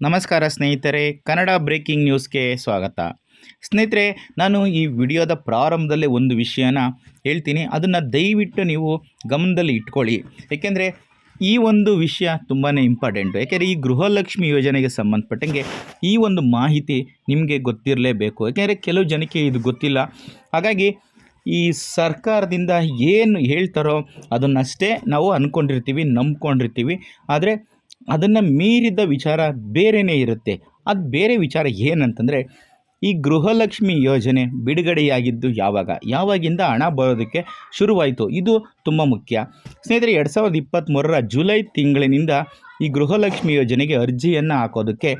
ನಮಸ್ಕಾರ ಸ್ನೇಹಿತರೆ, ಕನ್ನಡ ಬ್ರೇಕಿಂಗ್ ನ್ಯೂಸ್ಗೆ ಸ್ವಾಗತ. ಸ್ನೇಹಿತರೆ, ನಾನು ಈ ವಿಡಿಯೋದ ಪ್ರಾರಂಭದಲ್ಲೇ ಒಂದು ವಿಷಯನ ಹೇಳ್ತೀನಿ. ಅದನ್ನು ದಯವಿಟ್ಟು ನೀವು ಗಮನದಲ್ಲಿ ಇಟ್ಕೊಳ್ಳಿ. ಏಕೆಂದರೆ, ಈ ಒಂದು ವಿಷಯ ತುಂಬಾ ಇಂಪಾರ್ಟೆಂಟು ಯಾಕೆಂದರೆ ಈ ಗೃಹಲಕ್ಷ್ಮಿ ಯೋಜನೆಗೆ ಸಂಬಂಧಪಟ್ಟಂಗೆ ಈ ಒಂದು ಮಾಹಿತಿ ನಿಮಗೆ ಗೊತ್ತಿರಲೇಬೇಕು. ಯಾಕೆಂದರೆ ಕೆಲವು ಜನಕ್ಕೆ ಇದು ಗೊತ್ತಿಲ್ಲ. ಹಾಗಾಗಿ, ಈ ಸರ್ಕಾರದಿಂದ ಏನು ಹೇಳ್ತಾರೋ ಅದನ್ನಷ್ಟೇ ನಾವು ಅಂದ್ಕೊಂಡಿರ್ತೀವಿ ನಂಬ್ಕೊಂಡಿರ್ತೀವಿ. ಆದರೆ ಅದನ್ನು ಮೀರಿದ ವಿಚಾರ ಬೇರೆಯೇ ಇರುತ್ತೆ. ಅದು ಬೇರೆ ವಿಚಾರ ಏನಂತಂದರೆ, ಈ ಗೃಹಲಕ್ಷ್ಮಿ ಯೋಜನೆ ಬಿಡುಗಡೆಯಾಗಿದ್ದು ಯಾವಾಗ? ಯಾವಾಗಿಂದ ಹಣ ಬರೋದಕ್ಕೆ ಶುರುವಾಯಿತು? ಇದು ತುಂಬ ಮುಖ್ಯ. ಸ್ನೇಹಿತರೆ, ಎರಡು ಸಾವಿರದ ಇಪ್ಪತ್ತ್ಮೂರರ ಜುಲೈ ತಿಂಗಳಿನಿಂದ ಈ ಗೃಹಲಕ್ಷ್ಮಿ ಯೋಜನೆಗೆ ಅರ್ಜಿಯನ್ನು ಹಾಕೋದಕ್ಕೆ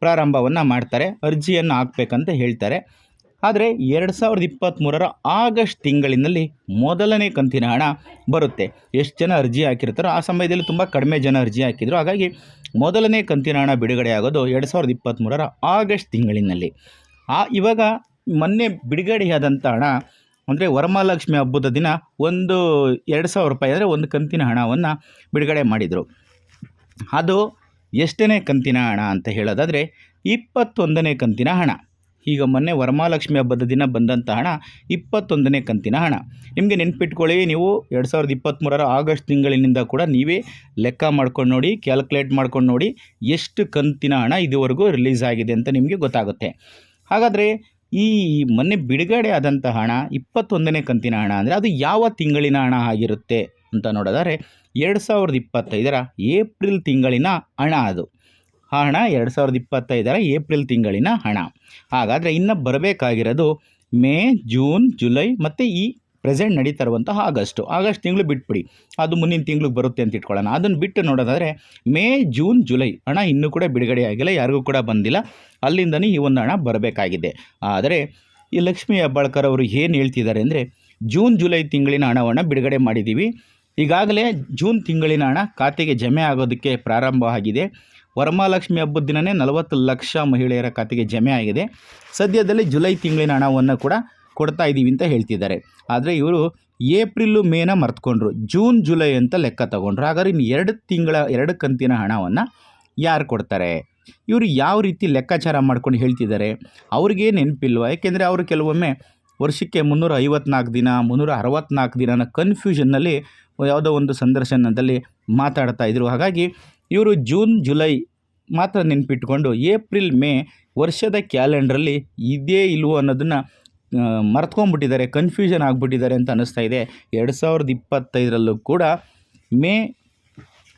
ಪ್ರಾರಂಭವನ್ನು ಮಾಡ್ತಾರೆ. ಅರ್ಜಿಯನ್ನು ಹಾಕ್ಬೇಕಂತ ಹೇಳ್ತಾರೆ. ಆದರೆ ಎರಡು ಸಾವಿರದ ಇಪ್ಪತ್ತ್ಮೂರರ ಆಗಸ್ಟ್ ತಿಂಗಳಿನಲ್ಲಿ ಮೊದಲನೇ ಕಂತಿನ ಹಣ ಬರುತ್ತೆ. ಎಷ್ಟು ಜನ ಅರ್ಜಿ ಹಾಕಿರ್ತಾರೋ ಆ ಸಮಯದಲ್ಲಿ ತುಂಬ ಕಡಿಮೆ ಜನ ಅರ್ಜಿ ಹಾಕಿದ್ರು. ಹಾಗಾಗಿ ಮೊದಲನೇ ಕಂತಿನ ಹಣ ಬಿಡುಗಡೆ ಆಗೋದು ಎರಡು ಸಾವಿರದ ಇಪ್ಪತ್ತ್ಮೂರರ ಆಗಸ್ಟ್ ತಿಂಗಳಿನಲ್ಲಿ. ಆ, ಇವಾಗ ಮೊನ್ನೆ ಬಿಡುಗಡೆಯಾದಂಥ ಹಣ ಅಂದರೆ ವರಮಹಾಲಕ್ಷ್ಮಿ ಹಬ್ಬದ ದಿನ ಒಂದು ಎರಡು ಸಾವಿರ ರೂಪಾಯಿ ಅಂದರೆ ಒಂದು ಕಂತಿನ ಹಣವನ್ನು ಬಿಡುಗಡೆ ಮಾಡಿದರು. ಅದು ಎಷ್ಟನೇ ಕಂತಿನ ಹಣ ಅಂತ ಹೇಳೋದಾದರೆ ಇಪ್ಪತ್ತೊಂದನೇ ಕಂತಿನ ಹಣ. ಈಗ ಮೊನ್ನೆ ವರಮಹಾಲಕ್ಷ್ಮಿ ಹಬ್ಬದ ದಿನ ಬಂದಂಥ ಹಣ ಇಪ್ಪತ್ತೊಂದನೇ ಕಂತಿನ ಹಣ. ನಿಮಗೆ ನೆನಪಿಟ್ಕೊಳ್ಳಿ, ನೀವು ಎರಡು ಸಾವಿರದ ಇಪ್ಪತ್ತ್ಮೂರರ ಆಗಸ್ಟ್ ತಿಂಗಳಿನಿಂದ ಕೂಡ ನೀವೇ ಲೆಕ್ಕ ಮಾಡ್ಕೊಂಡು ನೋಡಿ, ಕ್ಯಾಲ್ಕುಲೇಟ್ ಮಾಡ್ಕೊಂಡು ನೋಡಿ ಎಷ್ಟು ಕಂತಿನ ಹಣ ಇದುವರೆಗೂ ರಿಲೀಸ್ ಆಗಿದೆ ಅಂತ ನಿಮಗೆ ಗೊತ್ತಾಗುತ್ತೆ. ಹಾಗಾದರೆ ಈ ಮೊನ್ನೆ ಬಿಡುಗಡೆ ಆದಂಥ ಹಣ ಇಪ್ಪತ್ತೊಂದನೇ ಕಂತಿನ ಹಣ ಅಂದರೆ ಅದು ಯಾವ ತಿಂಗಳಿನ ಹಣ ಆಗಿರುತ್ತೆ ಅಂತ ನೋಡೋದಾದರೆ ಎರಡು ಸಾವಿರದ ಇಪ್ಪತ್ತೈದರ ಏಪ್ರಿಲ್ ತಿಂಗಳಿನ ಹಣ ಅದು. ಆ ಹಣ ಎರಡು ಸಾವಿರದ ಇಪ್ಪತ್ತೈದರ ಏಪ್ರಿಲ್ ತಿಂಗಳಿನ ಹಣ. ಹಾಗಾದರೆ ಇನ್ನು ಬರಬೇಕಾಗಿರೋದು ಮೇ, ಜೂನ್, ಜುಲೈ ಮತ್ತು ಈ ಪ್ರೆಸೆಂಟ್ ನಡೀತಾ ಇರುವಂತಹ ಆಗಸ್ಟು. ಆಗಸ್ಟ್ ತಿಂಗಳು ಬಿಟ್ಬಿಡಿ. ಅದು ಮುಂದಿನ ತಿಂಗಳಿಗೆ ಬರುತ್ತೆ ಅಂತ ಇಟ್ಕೊಳ್ಳೋಣ. ಅದನ್ನು ಬಿಟ್ಟು ನೋಡೋದಾದರೆ ಮೇ, ಜೂನ್, ಜುಲೈ ಹಣ ಇನ್ನೂ ಕೂಡ ಬಿಡುಗಡೆ ಆಗಿಲ್ಲ, ಯಾರಿಗೂ ಕೂಡ ಬಂದಿಲ್ಲ. ಅಲ್ಲಿಂದನೇ ಈ ಒಂದು ಹಣ ಬರಬೇಕಾಗಿದೆ. ಆದರೆ ಈ ಲಕ್ಷ್ಮೀ ಹೆಬ್ಬಾಳ್ಕರ್ ಅವರು ಏನು ಹೇಳ್ತಿದ್ದಾರೆ ಅಂದರೆ ಜೂನ್, ಜುಲೈ ತಿಂಗಳಿನ ಹಣವನ್ನು ಬಿಡುಗಡೆ ಮಾಡಿದ್ದೀವಿ ಈಗಾಗಲೇ ಜೂನ್ ತಿಂಗಳಿನ ಹಣ ಖಾತೆಗೆ ಜಮೆ ಆಗೋದಕ್ಕೆ ಪ್ರಾರಂಭ ಆಗಿದೆ ವರಮಹಾಲಕ್ಷ್ಮಿ ಹಬ್ಬದ ದಿನವೇ ನಲವತ್ತು ಲಕ್ಷ ಮಹಿಳೆಯರ ಖಾತೆಗೆ ಜಮೆ ಆಗಿದೆ. ಸದ್ಯದಲ್ಲಿ ಜುಲೈ ತಿಂಗಳಿನ ಹಣವನ್ನು ಕೂಡ ಕೊಡ್ತಾ ಇದ್ದೀವಿ ಅಂತ ಹೇಳ್ತಿದ್ದಾರೆ. ಆದರೆ ಇವರು ಏಪ್ರಿಲ್ಲು ಮೇನ ಮರ್ತ್ಕೊಂಡ್ರು, ಜೂನ್ ಜುಲೈ ಅಂತ ಲೆಕ್ಕ ತಗೊಂಡ್ರು. ಹಾಗಾದ್ರೆ ಇನ್ನು ಎರಡು ತಿಂಗಳ, ಎರಡು ಕಂತಿನ ಹಣವನ್ನು ಯಾರು ಕೊಡ್ತಾರೆ? ಇವರು ಯಾವ ರೀತಿ ಲೆಕ್ಕಾಚಾರ ಮಾಡ್ಕೊಂಡು ಹೇಳ್ತಿದ್ದಾರೆ? ಅವ್ರಿಗೆ ನೆನಪಿಲ್ವ? ಯಾಕೆಂದರೆ ಅವರು ಕೆಲವೊಮ್ಮೆ ವರ್ಷಕ್ಕೆ ಮುನ್ನೂರ ಐವತ್ನಾಲ್ಕು ದಿನ, ಮುನ್ನೂರ ಅರವತ್ನಾಲ್ಕು ದಿನನ ಕನ್ಫ್ಯೂಷನ್ನಲ್ಲಿ ಯಾವುದೋ ಒಂದು ಸಂದರ್ಶನದಲ್ಲಿ ಮಾತಾಡ್ತಾ ಇದ್ರು. ಹಾಗಾಗಿ ಇವರು ಜೂನ್, ಜುಲೈ ಮಾತ್ರ ನೆನಪಿಟ್ಕೊಂಡು ಏಪ್ರಿಲ್, ಮೇ ವರ್ಷದ ಕ್ಯಾಲೆಂಡ್ರಲ್ಲಿ ಇದೇ ಇಲ್ವೋ ಅನ್ನೋದನ್ನು ಮರ್ತ್ಕೊಂಡ್ಬಿಟ್ಟಿದ್ದಾರೆ, ಕನ್ಫ್ಯೂಷನ್ ಆಗಿಬಿಟ್ಟಿದ್ದಾರೆ ಅಂತ ಅನ್ನಿಸ್ತಾ ಇದೆ. ಎರಡು ಸಾವಿರದ ಇಪ್ಪತ್ತೈದರಲ್ಲೂ ಕೂಡ ಮೇ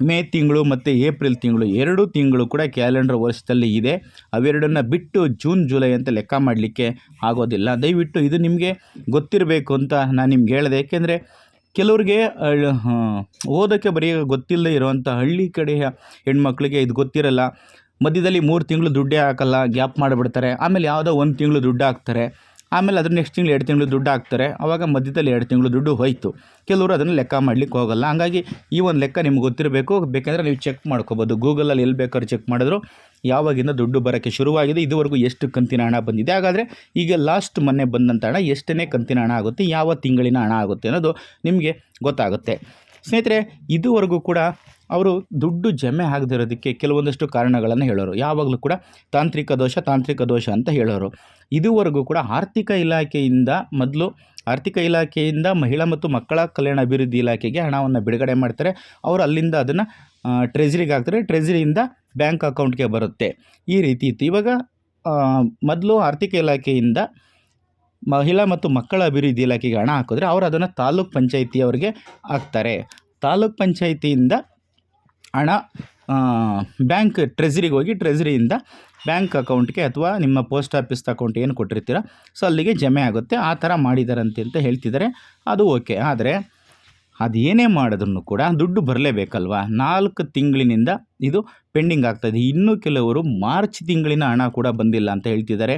ಮೇ ತಿಂಗಳು ಮತ್ತು ಏಪ್ರಿಲ್ ತಿಂಗಳು ಎರಡು ತಿಂಗಳು ಕೂಡ ಕ್ಯಾಲೆಂಡರ್ ವರ್ಷದಲ್ಲಿ ಇದೆ. ಅವೆರಡನ್ನು ಬಿಟ್ಟು ಜೂನ್, ಜುಲೈ ಅಂತ ಲೆಕ್ಕ ಮಾಡಲಿಕ್ಕೆ ಆಗೋದಿಲ್ಲ. ದಯವಿಟ್ಟು ಇದು ನಿಮಗೆ ಗೊತ್ತಿರಬೇಕು ಅಂತ ನಾನು ನಿಮ್ಗೆ ಹೇಳಿದೆ. ಏಕೆಂದರೆ ಕೆಲವ್ರಿಗೆ ಓದೋಕ್ಕೆ ಬರೀ ಗೊತ್ತಿಲ್ಲದೆ ಇರುವಂಥ ಹಳ್ಳಿ ಕಡೆಯ ಹೆಣ್ಮಕ್ಳಿಗೆ ಇದು ಗೊತ್ತಿರಲ್ಲ. ಮಧ್ಯದಲ್ಲಿ ಮೂರು ತಿಂಗಳು ದುಡ್ಡೇ ಹಾಕಲ್ಲ, ಗ್ಯಾಪ್ ಮಾಡಿಬಿಡ್ತಾರೆ. ಆಮೇಲೆ ಯಾವುದೋ ಒಂದು ತಿಂಗಳು ದುಡ್ಡು ಹಾಕ್ತಾರೆ. ಆಮೇಲೆ ಅದ್ರ ನೆಕ್ಸ್ಟ್ ತಿಂಗಳು ಎರಡು ತಿಂಗಳು ದುಡ್ಡು ಹಾಕ್ತಾರೆ. ಆವಾಗ ಮಧ್ಯದಲ್ಲಿ ಎರಡು ತಿಂಗಳು ದುಡ್ಡು ಹೋಯಿತು. ಕೆಲವರು ಅದನ್ನು ಲೆಕ್ಕ ಮಾಡಲಿಕ್ಕೆ ಹೋಗಲ್ಲ. ಹಾಗಾಗಿ ಈ ಒಂದು ಲೆಕ್ಕ ನಿಮ್ಗೆ ಗೊತ್ತಿರಬೇಕು. ಬೇಕೆಂದರೆ ನೀವು ಚೆಕ್ ಮಾಡ್ಕೋಬೋದು. ಗೂಗಲಲ್ಲಿ ಎಲ್ಲಿ ಬೇಕಾದ್ರೂ ಚೆಕ್ ಮಾಡಿದ್ರು. ಯಾವಾಗಿಂದ ದುಡ್ಡು ಬರೋಕ್ಕೆ ಶುರುವಾಗಿದೆ. ಇದುವರೆಗೂ ಎಷ್ಟು ಕಂತಿನ ಹಣ ಬಂದಿದೆ. ಹಾಗಾದರೆ ಈಗ ಲಾಸ್ಟ್ ಮೊನ್ನೆ ಬಂದಂಥ ಹಣ ಎಷ್ಟನೇ ಕಂತಿನ ಹಣ ಆಗುತ್ತೆ? ಯಾವ ತಿಂಗಳಿನ ಹಣ ಆಗುತ್ತೆ ಅನ್ನೋದು ನಿಮಗೆ ಗೊತ್ತಾಗುತ್ತೆ. ಸ್ನೇಹಿತರೆ, ಇದುವರೆಗೂ ಕೂಡ ಅವರು ದುಡ್ಡು ಜಮೆ ಆಗದಿರೋದಕ್ಕೆ ಕೆಲವೊಂದಷ್ಟು ಕಾರಣಗಳನ್ನು ಹೇಳೋರು. ಯಾವಾಗಲೂ ಕೂಡ ತಾಂತ್ರಿಕ ದೋಷ ತಾಂತ್ರಿಕ ದೋಷ ಅಂತ ಹೇಳೋರು. ಇದುವರೆಗೂ ಕೂಡ ಆರ್ಥಿಕ ಇಲಾಖೆಯಿಂದ ಮೊದಲು ಆರ್ಥಿಕ ಇಲಾಖೆಯಿಂದ ಮಹಿಳಾ ಮತ್ತು ಮಕ್ಕಳ ಕಲ್ಯಾಣ ಅಭಿವೃದ್ಧಿ ಇಲಾಖೆಗೆ ಹಣವನ್ನು ಬಿಡುಗಡೆ ಮಾಡ್ತಾರೆ. ಅವರು ಅಲ್ಲಿಂದ ಅದನ್ನು ಟ್ರೆಜರಿಗೆ ಹಾಕ್ತಾರೆ. ಟ್ರೆಜರಿಯಿಂದ ಬ್ಯಾಂಕ್ ಅಕೌಂಟ್ಗೆ ಬರುತ್ತೆ. ಈ ರೀತಿ ಇತ್ತು. ಇವಾಗ ಮೊದಲು ಆರ್ಥಿಕ ಇಲಾಖೆಯಿಂದ ಮಹಿಳಾ ಮತ್ತು ಮಕ್ಕಳ ಅಭಿವೃದ್ಧಿ ಇಲಾಖೆಗೆ ಹಣ ಹಾಕಿದ್ರೆ ಅವರು ಅದನ್ನು ತಾಲೂಕ್ ಪಂಚಾಯಿತಿಯವರಿಗೆ ಹಾಕ್ತಾರೆ. ತಾಲೂಕ್ ಪಂಚಾಯಿತಿಯಿಂದ ಹಣ ಬ್ಯಾಂಕ್ ಟ್ರೆಜರಿಗೆ ಹೋಗಿ ಟ್ರೆಜರಿಯಿಂದ ಬ್ಯಾಂಕ್ ಅಕೌಂಟ್ಗೆ ಅಥವಾ ನಿಮ್ಮ ಪೋಸ್ಟ್ ಆಫೀಸ್ ಅಕೌಂಟ್ ಏನು ಕೊಟ್ಟಿರ್ತೀರ, ಸೊ ಅಲ್ಲಿಗೆ ಜಮೆ ಆಗುತ್ತೆ. ಆ ಥರ ಮಾಡಿದಾರಂತೆ ಅಂತ ಹೇಳ್ತಿದ್ದಾರೆ. ಅದು ಓಕೆ. ಆದರೆ ಅದು ಏನೇ ಮಾಡಿದ್ರು ಕೂಡ ದುಡ್ಡು ಬರಲೇಬೇಕಲ್ವಾ? ನಾಲ್ಕು ತಿಂಗಳಿನಿಂದ ಇದು ಪೆಂಡಿಂಗ್ ಆಗ್ತಾಯಿದೆ ಇನ್ನೂ ಕೆಲವರು ಮಾರ್ಚ್ ತಿಂಗಳಿನ ಹಣ ಕೂಡ ಬಂದಿಲ್ಲ ಅಂತ ಹೇಳ್ತಿದ್ದಾರೆ.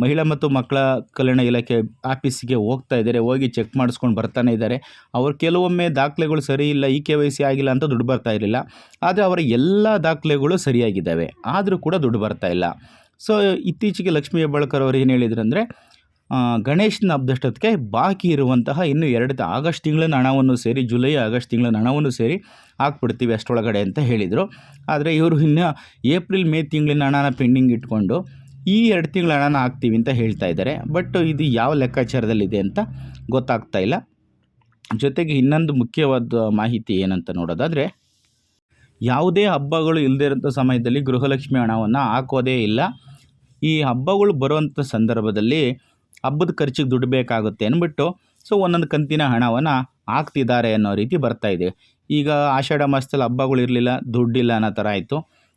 ಮಹಿಳಾ ಮತ್ತು ಮಕ್ಕಳ ಕಲ್ಯಾಣ ಇಲಾಖೆ ಆಫೀಸಿಗೆ ಹೋಗ್ತಾ ಇದ್ದಾರೆ ಹೋಗಿ ಚೆಕ್ ಮಾಡಿಸ್ಕೊಂಡು ಬರ್ತಾನೆ ಇದ್ದಾರೆ. ಅವ್ರು ಕೆಲವೊಮ್ಮೆ ದಾಖಲೆಗಳು ಸರಿ ಇಲ್ಲ ಇ ಕೆ ವೈ ಸಿ ಆಗಿಲ್ಲ ಅಂತ ದುಡ್ಡು ಬರ್ತಾ ಇರಲಿಲ್ಲ. ಆದರೆ ಅವರ ಎಲ್ಲ ದಾಖಲೆಗಳು ಸರಿಯಾಗಿದ್ದಾವೆ. ಆದರೂ ಕೂಡ ದುಡ್ಡು ಬರ್ತಾ ಇಲ್ಲ. ಸೊ ಇತ್ತೀಚೆಗೆ ಲಕ್ಷ್ಮೀ ಹೆಬ್ಬಾಳ್ಕರ್ ಅವರು ಏನು ಹೇಳಿದ್ರು ಅಂದರೆ ಆ, ಗಣೇಶನ ಹಬ್ಬದಷ್ಟೊತ್ತಿಗೆ ಬಾಕಿ ಇರುವಂತಹ ಇನ್ನು ಎರಡು ಆಗಸ್ಟ್ ತಿಂಗಳಿನ ಹಣವನ್ನು ಸೇರಿ ಜುಲೈ ಆಗಸ್ಟ್ ತಿಂಗಳಿನ ಹಣವನ್ನು ಸೇರಿ ಹಾಕ್ಬಿಡ್ತೀವಿ ಅಷ್ಟರೊಳಗಡೆ ಅಂತ ಹೇಳಿದರು. ಆದರೆ ಇವರು ಇನ್ನು ಏಪ್ರಿಲ್ ಮೇ ತಿಂಗಳಿನ ಹಣನ ಪೆಂಡಿಂಗ್ ಇಟ್ಕೊಂಡು ಈ ಎರಡು ತಿಂಗಳ ಹಣನ ಹಾಕ್ತೀವಿ ಅಂತ ಹೇಳ್ತಾ ಇದ್ದಾರೆ. ಬಟ್ ಇದು ಯಾವ ಲೆಕ್ಕಾಚಾರದಲ್ಲಿದೆ ಅಂತ ಗೊತ್ತಾಗ್ತಾ ಇಲ್ಲ. ಜೊತೆಗೆ ಇನ್ನೊಂದು ಮುಖ್ಯವಾದ ಮಾಹಿತಿ ಏನಂತ ನೋಡೋದಾದರೆ, ಯಾವುದೇ ಹಬ್ಬಗಳು ಇಲ್ಲದೇ ಇರೋಂಥ ಸಮಯದಲ್ಲಿ ಗೃಹಲಕ್ಷ್ಮಿ ಹಣವನ್ನು ಹಾಕೋದೇ ಇಲ್ಲ. ಈ ಹಬ್ಬಗಳು ಬರುವಂಥ ಸಂದರ್ಭದಲ್ಲಿ ಹಬ್ಬದ ಖರ್ಚಿಗೆ ದುಡ್ಡು ಬೇಕಾಗುತ್ತೆ ಅಂದ್ಬಿಟ್ಟು, ಸೊ ಒಂದೊಂದು ಕಂತಿನ ಹಣವನ್ನು ಹಾಕ್ತಿದ್ದಾರೆ ಅನ್ನೋ ರೀತಿ ಬರ್ತಾ ಇದೆ. ಈಗ ಆಷಾಢ ಮಾಸದಲ್ಲಿ ಹಬ್ಬಗಳು ಇರಲಿಲ್ಲ, ದುಡ್ಡಿಲ್ಲ ಅನ್ನೋ ಥರ ಆಯಿತು.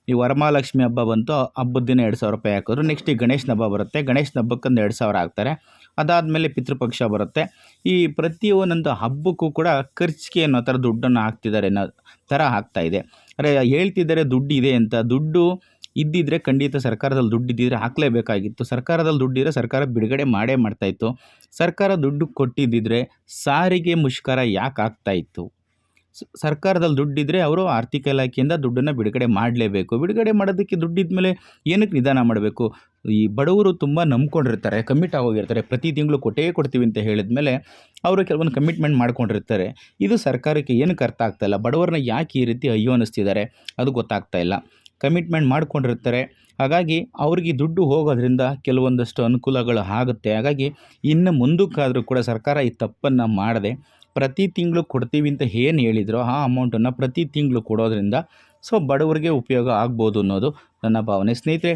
ಈ ವರಮಹಾಲಕ್ಷ್ಮಿ ಹಬ್ಬ ಬಂತು ಹಬ್ಬದ ದಿನ ಎರಡು ಸಾವಿರ ರೂಪಾಯಿ ಹಾಕಿದ್ರು. ನೆಕ್ಸ್ಟ್ ಈ ಗಣೇಶನ ಹಬ್ಬ ಬರುತ್ತೆ. ಗಣೇಶನ ಹಬ್ಬಕ್ಕೊಂದು ಎರಡು ಸಾವಿರ ಹಾಕ್ತಾರೆ. ಅದಾದಮೇಲೆ ಪಿತೃಪಕ್ಷ ಬರುತ್ತೆ. ಈ ಪ್ರತಿಯೊಂದೊಂದು ಹಬ್ಬಕ್ಕೂ ಕೂಡ ಖರ್ಚಿಗೆ ಅನ್ನೋ ಥರ ದುಡ್ಡನ್ನು ಹಾಕ್ತಿದ್ದಾರೆ. ಅನ್ನೋ ಥರ ಇದೆ. ಅರೆ, ಹೇಳ್ತಿದ್ದಾರೆ ದುಡ್ಡು ಇದೆ ಅಂತ. ದುಡ್ಡು ಇದ್ದಿದ್ರೆ ಖಂಡಿತ ಸರ್ಕಾರದಲ್ಲಿ ದುಡ್ಡು ಇದ್ದಿದ್ರೆ ಹಾಕಲೇಬೇಕಾಗಿತ್ತು. ಸರ್ಕಾರದಲ್ಲಿ ದುಡ್ಡಿದ್ರೆ ಸರ್ಕಾರ ಬಿಡುಗಡೆ ಮಾಡೇ ಮಾಡ್ತಾಯಿತ್ತು ಸರ್ಕಾರ ದುಡ್ಡು ಕೊಟ್ಟಿದ್ದಿದ್ರೆ ಸಾರಿಗೆ ಮುಷ್ಕರ ಯಾಕೆ ಆಗ್ತಾ ಇತ್ತು? ಸ- ಸರ್ಕಾರದಲ್ಲಿ ದುಡ್ಡಿದ್ದರೆ ಅವರು ಆರ್ಥಿಕ ಇಲಾಖೆಯಿಂದ ದುಡ್ಡನ್ನು ಬಿಡುಗಡೆ ಮಾಡಲೇಬೇಕು. ಬಿಡುಗಡೆ ಮಾಡೋದಕ್ಕೆ ದುಡ್ಡಿದ ಮೇಲೆ ಏನಕ್ಕೆ ನಿಧಾನ ಮಾಡಬೇಕು? ಈ ಬಡವರು ತುಂಬ ನಂಬ್ಕೊಂಡಿರ್ತಾರೆ ಕಮಿಟ್ ಆಗೋಗಿರ್ತಾರೆ. ಪ್ರತಿ ತಿಂಗಳು ಕೊಟ್ಟೇ ಕೊಡ್ತೀವಿ ಅಂತ ಹೇಳಿದ ಮೇಲೆ ಅವರು ಕೆಲವೊಂದು ಕಮಿಟ್ಮೆಂಟ್ ಮಾಡ್ಕೊಂಡಿರ್ತಾರೆ. ಇದು ಸರ್ಕಾರಕ್ಕೆ ಏನಕ್ಕೆ ಅರ್ಥ ಆಗ್ತಾಯಿಲ್ಲ ಬಡವರನ್ನ ಯಾಕೆ ಈ ರೀತಿ ಅಯ್ಯೋ ಅನ್ನಿಸ್ತಿದ್ದಾರೆ ಅದು ಗೊತ್ತಾಗ್ತಾ ಇಲ್ಲ. ಕಮಿಟ್ಮೆಂಟ್ ಮಾಡ್ಕೊಂಡಿರ್ತಾರೆ. ಹಾಗಾಗಿ ಅವ್ರಿಗೆ ದುಡ್ಡು ಹೋಗೋದ್ರಿಂದ ಕೆಲವೊಂದಷ್ಟು ಅನುಕೂಲಗಳು ಆಗುತ್ತೆ. ಹಾಗಾಗಿ ಇನ್ನು ಮುಂದಕ್ಕಾದರೂ ಕೂಡ ಸರ್ಕಾರ ಈ ತಪ್ಪನ್ನು ಮಾಡದೆ ಪ್ರತಿ ತಿಂಗಳು ಕೊಡ್ತೀವಿ ಅಂತ ಏನು ಹೇಳಿದ್ರೋ ಆ ಅಮೌಂಟನ್ನು ಪ್ರತಿ ತಿಂಗಳು ಕೊಡೋದ್ರಿಂದ ಸೊ ಬಡವರಿಗೆ ಉಪಯೋಗ ಆಗ್ಬೋದು ಅನ್ನೋದು ನನ್ನ ಭಾವನೆ. ಸ್ನೇಹಿತರೆ,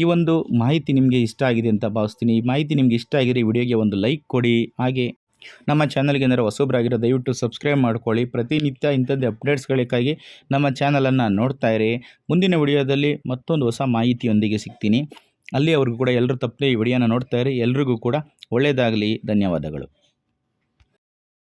ಈ ಒಂದು ಮಾಹಿತಿ ನಿಮಗೆ ಇಷ್ಟ ಆಗಿದೆ ಅಂತ ಭಾವಿಸ್ತೀನಿ. ಈ ಮಾಹಿತಿ ನಿಮಗೆ ಇಷ್ಟ ಆಗಿದೆ ಈ ವಿಡಿಯೋಗೆ ಒಂದು ಲೈಕ್ ಕೊಡಿ. ಹಾಗೆ ನಮ್ಮ ಚಾನಲ್ಗೆ ಏನಾರು ಹೊಸೊಬ್ಬರಾಗಿರೋ ದಯವಿಟ್ಟು ಸಬ್ಸ್ಕ್ರೈಬ್ ಮಾಡ್ಕೊಳ್ಳಿ. ಪ್ರತಿನಿತ್ಯ ಇಂಥದ್ದೇ ಅಪ್ಡೇಟ್ಸ್ಗಳಿಗಾಗಿ ನಮ್ಮ ಚಾನಲನ್ನು ನೋಡ್ತಾ ಇರಿ. ಮುಂದಿನ ವಿಡಿಯೋದಲ್ಲಿ ಮತ್ತೊಂದು ಹೊಸ ಮಾಹಿತಿಯೊಂದಿಗೆ ಸಿಗ್ತೀನಿ. ಅಲ್ಲಿಯವರೆಗೂ ಕೂಡ ಎಲ್ಲರೂ ತಪ್ಪದೆ ಈ ವಿಡಿಯೋನ ನೋಡ್ತಾ ಇರಿ. ಎಲ್ರಿಗೂ ಕೂಡ ಒಳ್ಳೆಯದಾಗಲಿ ಧನ್ಯವಾದಗಳು.